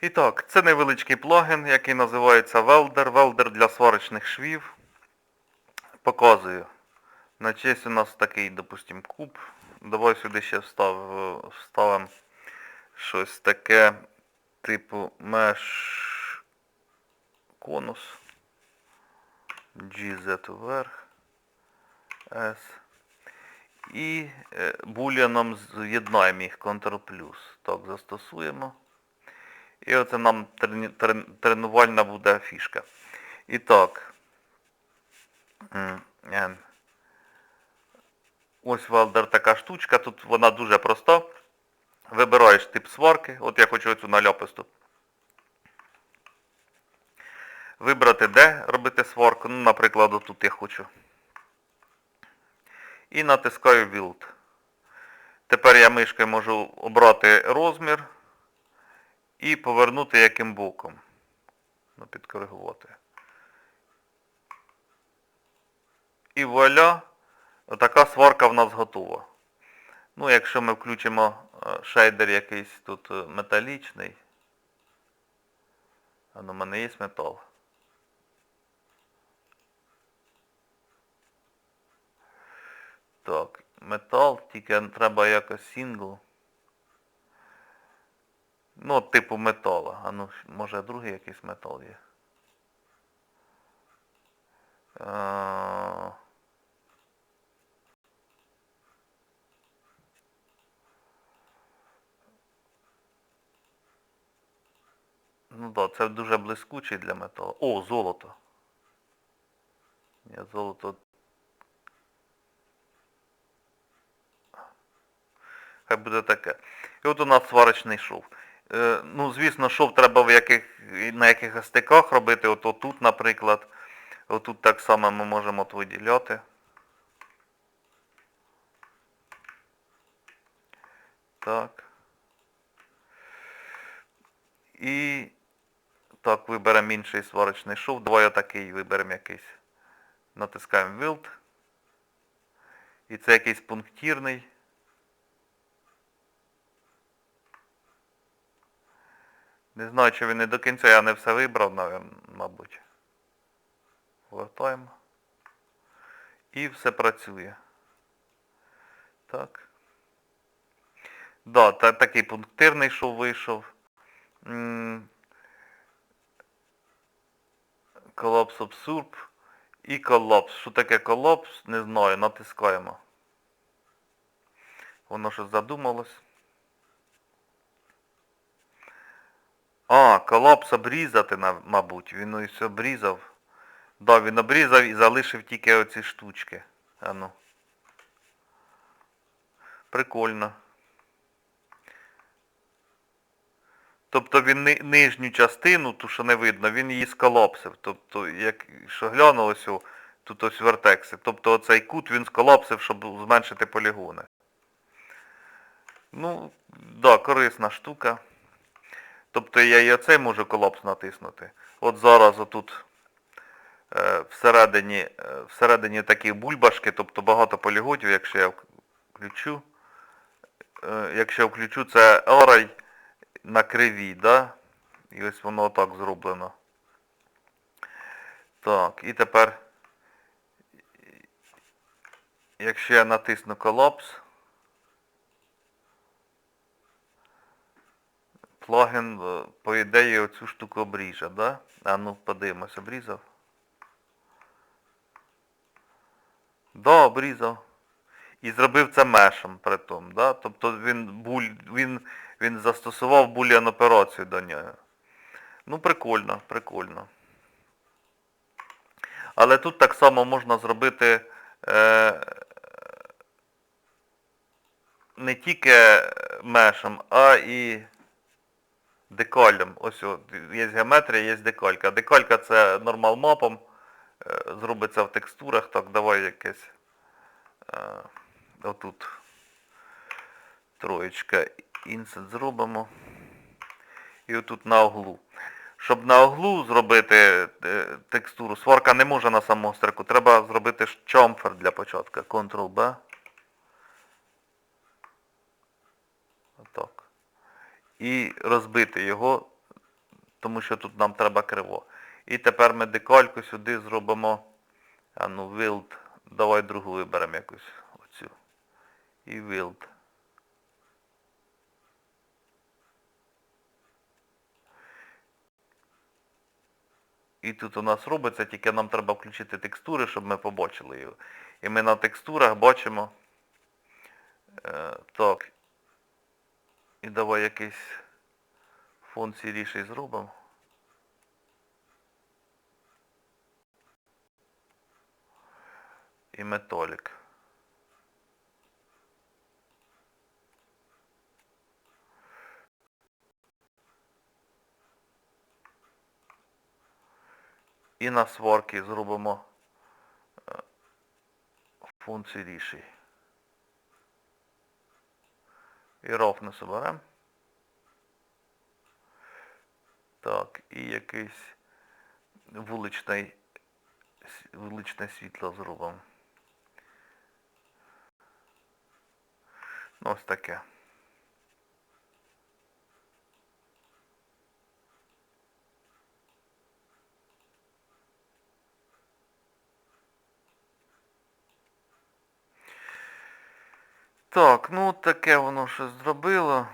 І так, це невеличкий плагін, який називається Welder. Welder для сварочних швів. Показую. На честь у нас такий, допустим, куб. Давай сюди ще встав, вставимо щось таке, типу меш конус. GZ вверх. S. І е, буліаном з'єднаємо їх Ctrl плюс. Так, застосуємо. І оце нам тренувальна буде фішка. І так. Ось велдер така штучка, тут вона дуже проста. Вибираєш тип сварки, от я хочу оцю наляписту. Вибрати, де робити сварку. Ну, наприклад, отут я хочу. І натискаю Build. Тепер я мишкою можу обрати розмір і повернути яким боком. Ну, підкоригувати. І вуаля, отака сварка в нас готова. Ну, якщо ми включимо е, шейдер якийсь тут е, металічний. А ну, в мене є метал. Так, метал, тільки треба якось сингл. Ну, типу метала. А ну, може другий якийсь метал є. Ну так, да, це дуже блискучий для металу. О, золото. Ні, золото. Хай буде таке. І от у нас сварочний шов. Е, ну, звісно, шов треба в яких, на якихось стиках робити. От отут, наприклад. Отут так само ми можемо от виділяти. Так. І так, виберемо інший сварочний шов. Давай отакий виберемо якийсь. Натискаємо Wild. І це якийсь пунктирний. Не знаю, чи він не до кінця я не все вибрав, мабуть. Вертаємо. І все працює. Так. Да, та, такий пунктирний шов вийшов. М, Collapse і колапс. Що таке колапс? Не знаю, натискаємо. Воно щось задумалось. А, колапс обрізати, мабуть. Він ось обрізав. Да, він обрізав і залишив тільки оці штучки. А ну. Прикольно. Тобто він ни- нижню частину, ту, що не видно, він її сколапсив. Тобто, як що глянулось, о, тут ось вертекси. Тобто оцей кут він сколапсив, щоб зменшити полігони. Ну, да, корисна штука. Тобто я і оцей можу колапс натиснути. От зараз отут е, всередині, е, всередині такі бульбашки, тобто багато полігонів, якщо я включу. Е, якщо я включу, це арай на криві, да? І ось воно отак зроблено. Так, і тепер, якщо я натисну колапс, плагін, е, по ідеї, оцю штуку обріже, да? А ну, подивимось, обрізав. Да, обрізав. І зробив це мешем при тому, да? Тобто він, буль, він, він застосував буліан операцію до нього. Ну, прикольно, прикольно. Але тут так само можна зробити е, не тільки мешем, а і декалем. Ось от, є геометрія, є декалька. Декалька це нормал мапом. е, Зробиться в текстурах. Так, давай якесь. е, Отут. Троєчка. Інсет зробимо. І отут на углу. Щоб на углу зробити е, текстуру, сварка не може на самострику. Треба зробити чомфер для початку. Ctrl-B. Отак. І розбити його тому що тут нам треба криво. І тепер ми декальку сюди зробимо. А ну, wild. Давай другу виберемо якусь оцю. І wild. І тут у нас робиться, тільки нам треба включити текстури, щоб ми побачили його. І ми на текстурах бачимо. Е, так. І давай якийсь фон сіріший зробимо. І металік. І на сварки зробимо е, фон сіріший. І roughness оберемо. Так, і якийсь вуличний, вуличне світло зробимо. Ну, ось таке. Так, ну таке воно щось зробило.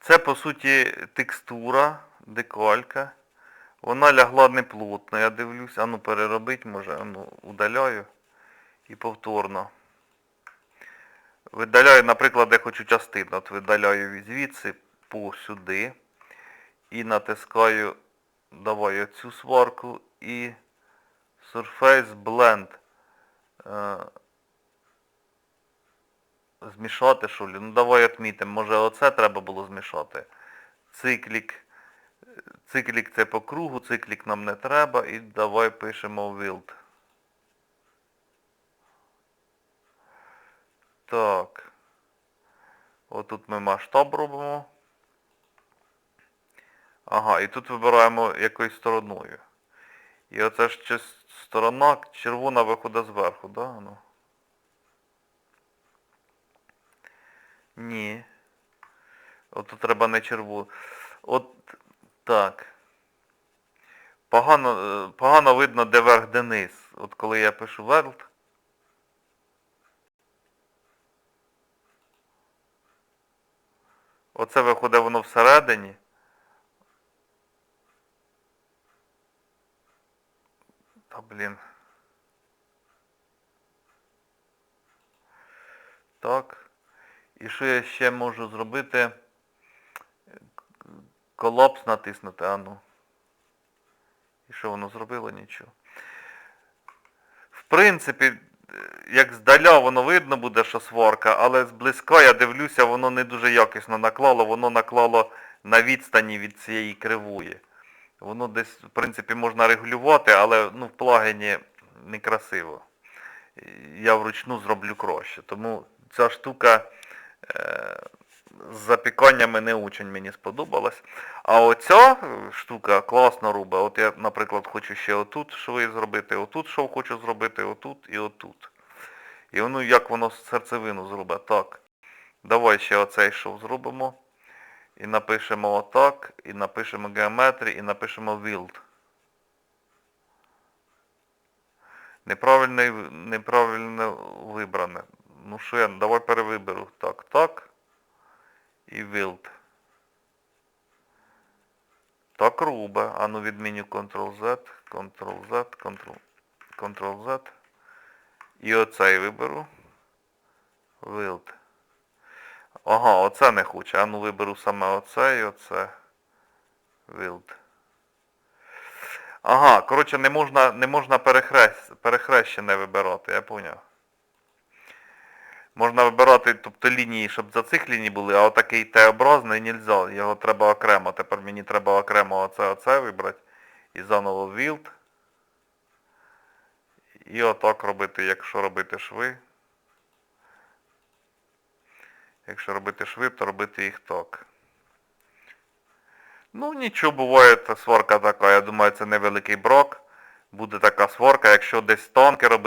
Це по суті текстура, декалька. Вона лягла неплотно, я дивлюсь. Ану переробить може, ану удаляю і повторно. Видаляю, наприклад, я хочу частину. От видаляю звідси по сюди. І натискаю, давай оцю сварку і Surface Blend. Змішати ли? Ну давай відмітимо, може оце треба було змішати. Циклік. Циклік це по кругу, циклік нам не треба і давай пишемо wild. Так. Отут ми масштаб робимо. Ага, і тут вибираємо якоюсь стороною. І оце ж чис- сторона червона виходить зверху, да? Ну. Ні. От тут треба не червону. От так. Погано, е, погано видно, де верх, де низ. От коли я пишу world. Оце виходить воно всередині. Та блін. Так. І що я ще можу зробити? Колапс натиснути, а ну. І що воно зробило? Нічого. В принципі, як здаля воно видно буде, що сварка, але зблизька я дивлюся, воно не дуже якісно наклало, воно наклало на відстані від цієї кривої. Воно десь, в принципі, можна регулювати, але ну, в плагіні некрасиво. Я вручну зроблю краще. Тому ця штука з запіканнями не очень мені сподобалась. А оця е, штука класно робить. От я, наприклад, хочу ще отут шви зробити, отут шов хочу зробити, отут і отут. І воно як воно серцевину зробить. Так. Давай ще оцей шов зробимо. І напишемо отак, і напишемо геометрії, і напишемо wild. Неправильно, неправильно вибране. Ну що я, давай перевиберу. Так, так. І wild. Так рубе. А ну відміню Ctrl-Z, Ctrl-Z, Ctrl, Ctrl-Z. І оцей виберу. Wild. Ага, оце не хоче. А ну виберу саме оце і оце. Wild. Ага, коротше, не можна, не можна перехрест, перехрещене вибирати, я поняв. Можна вибирати, тобто лінії, щоб за цих ліній були, а отакий Т-образний нельзя. Його треба окремо. Тепер мені треба окремо оце, оце вибрати. І заново wild. І отак робити, якщо робити шви. Якщо робити шви, то робити їх так. Ну нічого, буває, та сварка така. Я думаю, це невеликий брак. Буде така сварка, якщо десь тонке робити.